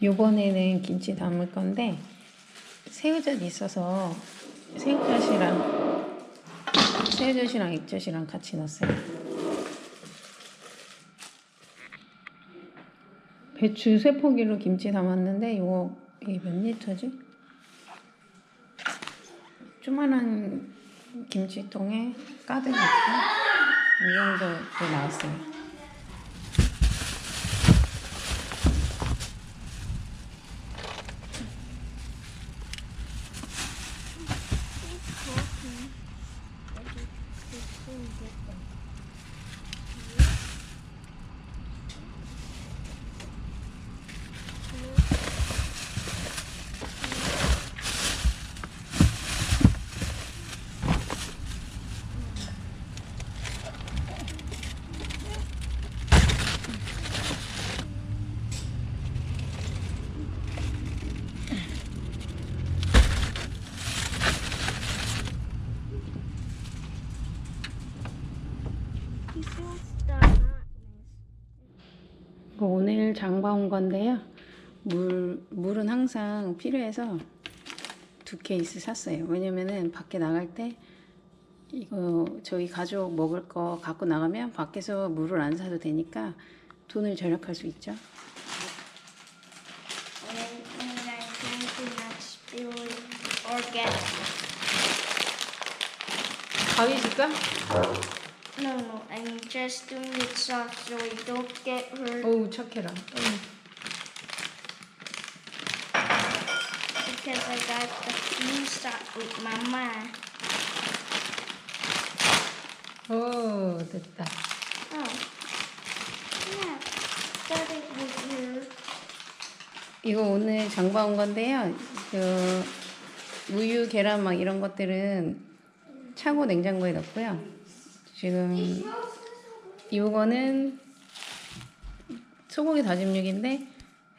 요번에는 김치 담을 건데 새우젓 있어서 새우젓이랑 새우젓이랑 액젓이랑 같이 넣었어요. 배추 세 포기로 김치 담았는데 요거 이게 몇 리터지? 조만한 김치통에 가득 넣고 이 정도 나왔어요. 오늘 장봐 온 건데요. 물, 물은 항상 필요해서 두 케이스 샀어요. 왜냐면은 밖에 나갈 때 이거 저희 가족 먹을 거 갖고 나가면 밖에서 물을 안 사도 되니까 돈을 절약할 수 있죠. Get. 가위 줄까? Soft so it don't get hurt 어우 착해라. because I got the flu shot with mama. 오 됐다. Oh. Yeah. Got it with your 이거 오늘 장봐 온 건데요. 그 우유, 계란 막 이런 것들은 차고 냉장고에 넣고요. 지금 이거는 소고기 다짐육인데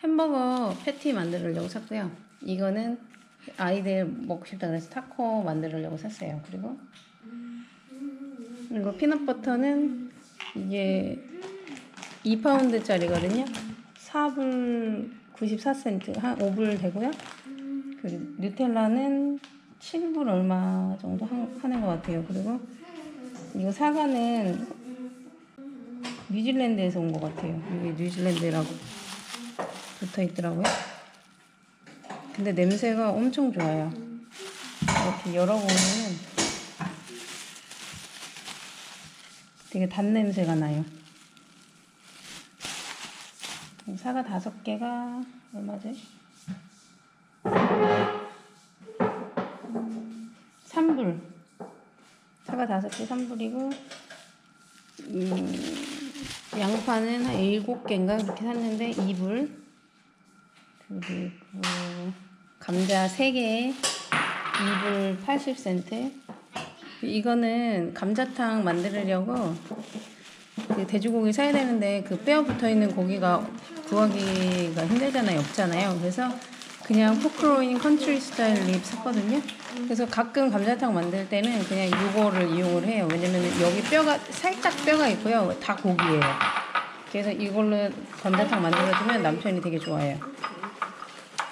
햄버거 패티 만들려고 샀고요. 이거는 아이들 먹고 싶다 그래서 타코 만들려고 샀어요. 그리고 이거 피넛 버터는 이게 2파운드짜리거든요. 4불 94센트, 한 5불 되고요. 그 뉴텔라는 7불 얼마 정도 하- 하는 것 같아요. 그리고 이거 사과는 뉴질랜드에서 온 것 같아요. 이게 뉴질랜드라고 붙어 있더라고요. 근데 냄새가 엄청 좋아요. 이렇게 열어보면은 되게 단 냄새가 나요. 사과 다섯 개가 얼마지? 3불. 사과 다섯 개 3불이고, 음, 양파는 한 일곱 개인가 그렇게 샀는데 2불. 그리고 감자 3개에 2불 80센트. 이거는 감자탕 만들려고 그 돼지고기 사야 되는데 그 뼈 붙어 있는 고기가 구하기가 힘들잖아요. 없잖아요. 그래서 그냥 포크로인 컨트리 스타일 립 샀거든요. 그래서 가끔 감자탕 만들 때는 그냥 이거를 이용을 해요. 왜냐면 여기 뼈가 살짝 뼈가 있고요. 다 고기예요. 그래서 이걸로 감자탕 만들어주면 남편이 되게 좋아해요.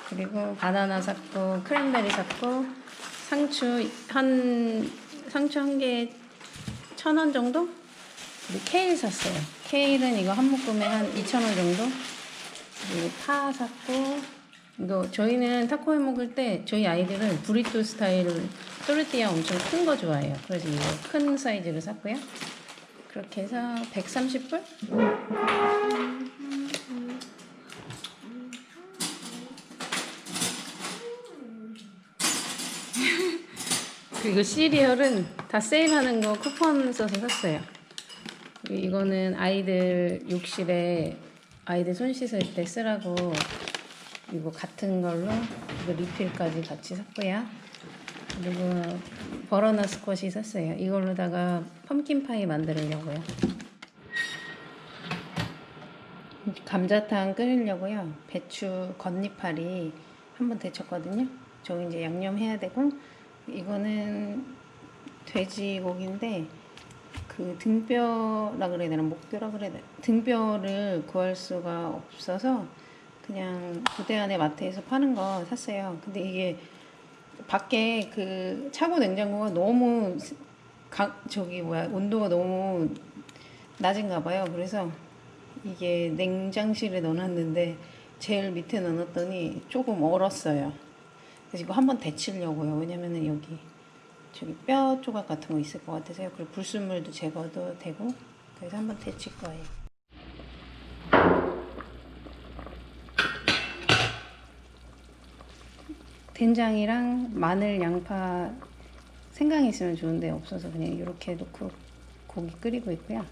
그리고 바나나 샀고 크랜베리 샀고 상추 한 상추 한 개에 천 원 정도? 그리고 케일 샀어요. 케일은 이거 한 묶음에 한 2,000원 정도? 그리고 파 샀고, 이거 저희는 타코 해 먹을 때 저희 아이들은 브리또 스타일 또르띠아 엄청 큰 거 좋아해요. 그래서 이거 큰 사이즈를 샀고요. 그렇게 해서 130불? 그리고 시리얼은 다 세일하는 거 쿠폰 써서 샀어요. 이거는 아이들 욕실에 아이들 손 씻을 때 쓰라고 이거 같은 걸로 이거 리필까지 같이 샀고요. 그리고 버러나 스쿼시 샀어요. 이걸로다가 펌킨 파이 만들려고요. 감자탕 끓이려고요. 배추 겉잎알이 한번 데쳤거든요. 저 이제 양념해야 되고 이거는 돼지고기인데 그 등뼈라 그래야 되나 목뼈라 그래야 되나 등뼈를 구할 수가 없어서 그냥 부대 안에 마트에서 파는 거 샀어요. 근데 이게 밖에 그 차고 냉장고가 너무 스- 가, 저기 뭐야 온도가 너무 낮은가 봐요. 그래서 이게 냉장실에 넣어놨는데 제일 밑에 넣어놨더니 조금 얼었어요. 그래서 이거 한번 데치려고요. 왜냐면은 여기 저기 뼈 조각 같은 거 있을 것 같아서요. 그리고 불순물도 제거도 되고 그래서 한번 데칠 거예요. 된장이랑 마늘, 양파, 생강이 있으면 좋은데 없어서 그냥 이렇게 놓고 고기 끓이고 있고요.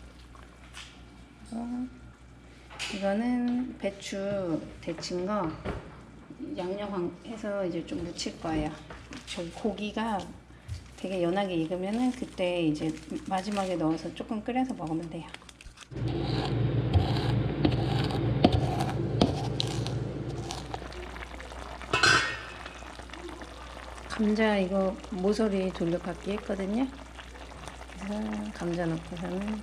어, 이거는 배추 데친 거 양념해서 이제 좀 무칠 거예요. 저기 고기가 되게 연하게 익으면은 그때 이제 마지막에 넣어서 조금 끓여서 먹으면 돼요. 감자 이거 모서리 돌려받기 했거든요. 그래서 감자 넣고서는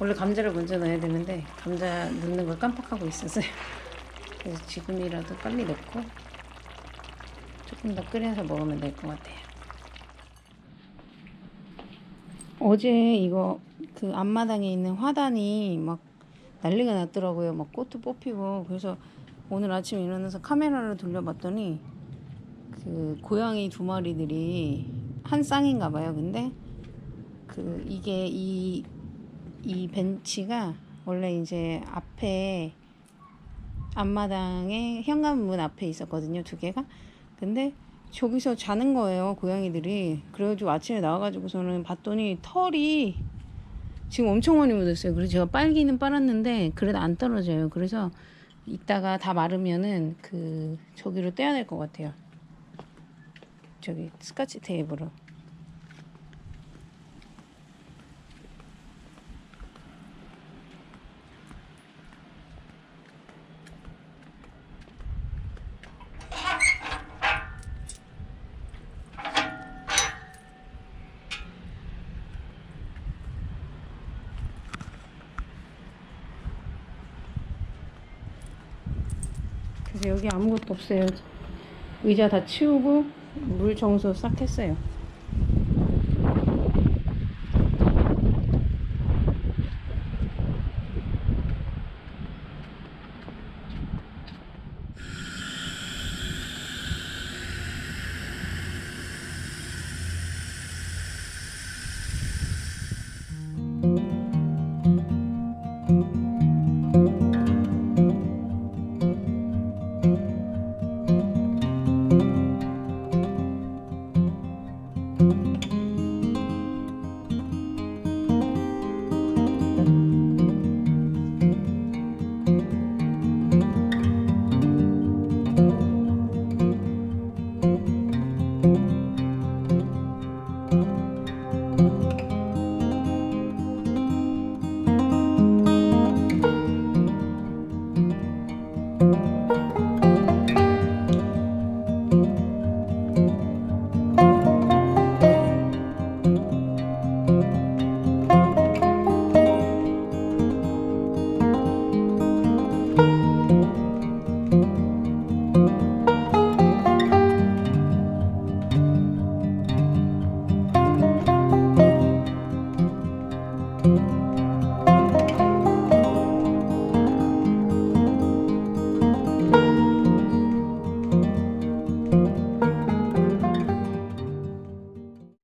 원래 감자를 먼저 넣어야 되는데 감자 넣는 걸 깜빡하고 있었어요. 그래서 지금이라도 빨리 넣고 조금 더 끓여서 먹으면 될 것 같아요. 어제 이거 그 앞마당에 있는 화단이 막 난리가 났더라고요. 막 꽃도 뽑히고 그래서 오늘 아침 일어나서 카메라를 돌려봤더니 그 고양이 두 마리들이 한 쌍인가 봐요. 근데 그 이게 이 이 벤치가 원래 이제 앞에 앞마당에 현관문 앞에 있었거든요. 두 개가. 근데 저기서 자는 거예요. 고양이들이. 그래가지고 아침에 나와가지고서는 봤더니 털이 지금 엄청 많이 묻었어요. 그래서 제가 빨기는 빨았는데 그래도 안 떨어져요. 그래서 이따가 다 마르면은 그 저기로 떼야 될 것 같아요. 저기 스카치 테이프로. 그래서 여기 아무것도 없어요. 의자 다 치우고 물 청소 싹 했어요.